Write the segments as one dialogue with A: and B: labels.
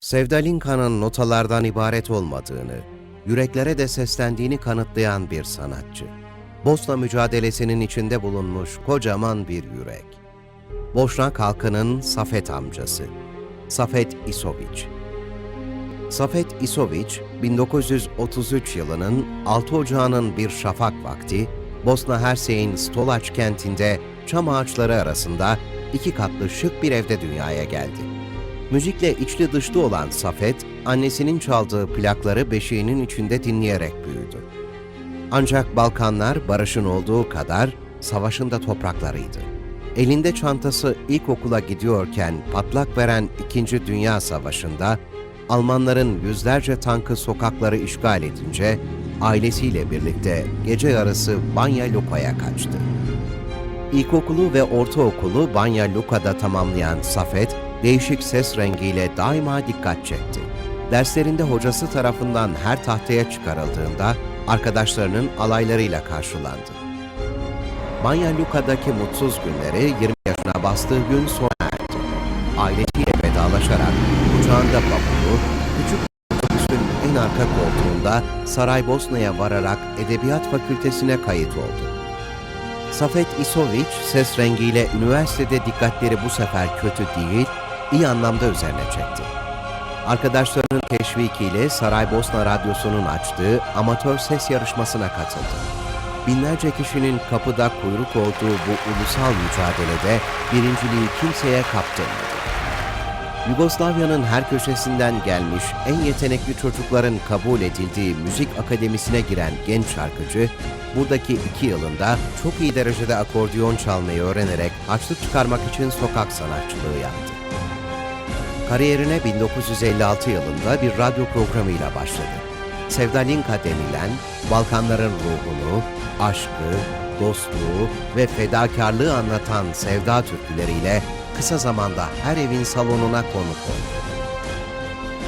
A: Sevdalinka'nın notalardan ibaret olmadığını, yüreklere de seslendiğini kanıtlayan bir sanatçı. Bosna mücadelesinin içinde bulunmuş kocaman bir yürek. Boşnak halkının Safet amcası. Safet İsoviç. Safet İsoviç, 1933 yılının 6 Ocağı'nın bir şafak vakti, Bosna Hersey'in Stolaç kentinde çam ağaçları arasında iki katlı şık bir evde dünyaya geldi. Müzikle içli dışlı olan Safet, annesinin çaldığı plakları beşiğinin içinde dinleyerek büyüdü. Ancak Balkanlar barışın olduğu kadar savaşın da topraklarıydı. Elinde çantası ilkokula gidiyorken patlak veren İkinci Dünya Savaşı'nda Almanların yüzlerce tankı sokakları işgal edince ailesiyle birlikte gece yarısı Banya Luka'ya kaçtı. İlkokulu ve ortaokulu Banya Luka'da tamamlayan Safet, değişik ses rengiyle daima dikkat çekti. Derslerinde hocası tarafından her tahtaya çıkarıldığında arkadaşlarının alaylarıyla karşılandı. Banya Luka'daki mutsuz günleri 20 yaşına bastığı gün sona erdi. Ailesiyle vedalaşarak kucağında bavulu, küçük otobüsün en arka koltuğunda Saraybosna'ya vararak Edebiyat Fakültesine kayıt oldu. Safet İsoviç ses rengiyle üniversitede dikkatleri bu sefer kötü değil, iyi anlamda üzerine çekti. Arkadaşlarının teşvikiyle Saraybosna Radyosu'nun açtığı amatör ses yarışmasına katıldı. Binlerce kişinin kapıda kuyruk olduğu bu ulusal mücadelede birinciliği kimseye kaptırmadı. Yugoslavya'nın her köşesinden gelmiş en yetenekli çocukların kabul edildiği müzik akademisine giren genç şarkıcı, buradaki iki yılında çok iyi derecede akordeon çalmayı öğrenerek harçlık çıkarmak için sokak sanatçılığı yaptı. Kariyerine 1956 yılında bir radyo programıyla başladı. Sevdalinka denilen Balkanların ruhunu, aşkı, dostluğu ve fedakarlığı anlatan sevda türküleriyle kısa zamanda her evin salonuna konuk oldu.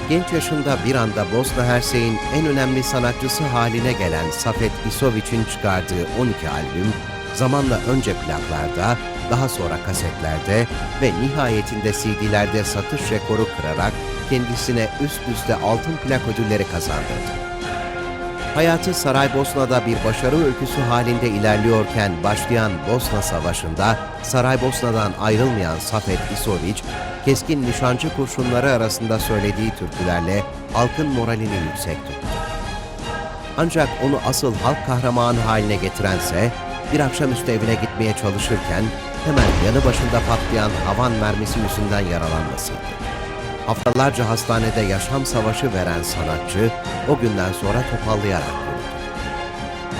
A: Genç yaşında bir anda Bosna Hersey'in en önemli sanatçısı haline gelen Safet İsoviç'in çıkardığı 12 albüm, zamanla önce plaklarda, daha sonra kasetlerde ve nihayetinde CD'lerde satış rekoru kırarak kendisine üst üste altın plak ödülleri kazandırdı. Hayatı Saraybosna'da bir başarı öyküsü halinde ilerliyorken başlayan Bosna Savaşı'nda Saraybosna'dan ayrılmayan Safet İsoviç, keskin nişancı kurşunları arasında söylediği türkülerle halkın moralini yüksek tuttu. Ancak onu asıl halk kahramanı haline getirense, bir akşamüstü evine gitmeye çalışırken hemen yanı başında patlayan havan mermisi yüzünden yaralanmasıydı. Haftalarca hastanede yaşam savaşı veren sanatçı o günden sonra topallayarak yürüdü.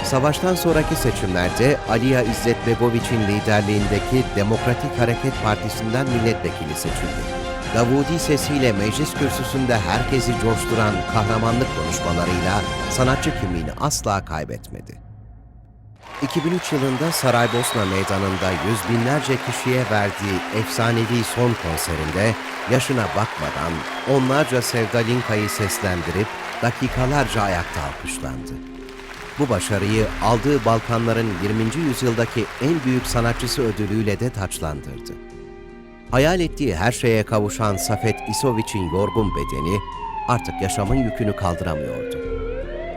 A: Savaştan sonraki seçimlerde Aliya İzzet Begoviç'in liderliğindeki Demokratik Hareket Partisi'nden milletvekili seçildi. Davudi sesiyle meclis kürsüsünde herkesi coşturan kahramanlık konuşmalarıyla sanatçı kimliğini asla kaybetmedi. 2003 yılında Saraybosna Meydanı'nda yüz binlerce kişiye verdiği efsanevi son konserinde yaşına bakmadan onlarca Sevdalinka'yı seslendirip dakikalarca ayakta alkışlandı. Bu başarıyı aldığı Balkanların 20. yüzyıldaki en büyük sanatçısı ödülüyle de taçlandırdı. Hayal ettiği her şeye kavuşan Safet İsoviç'in yorgun bedeni artık yaşamın yükünü kaldıramıyordu.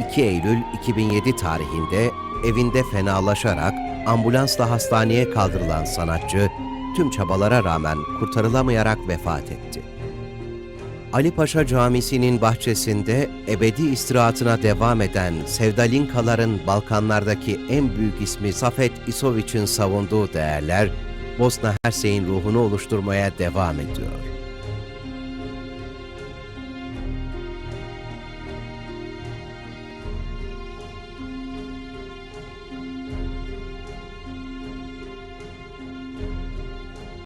A: 2 Eylül 2007 tarihinde evinde fenalaşarak ambulansla hastaneye kaldırılan sanatçı tüm çabalara rağmen kurtarılamayarak vefat etti. Ali Paşa Camisi'nin bahçesinde ebedi istirahatına devam eden Sevdalinkaların Balkanlardaki en büyük ismi Safet İsoviç'in savunduğu değerler Bosna Hersey'in ruhunu oluşturmaya devam ediyor.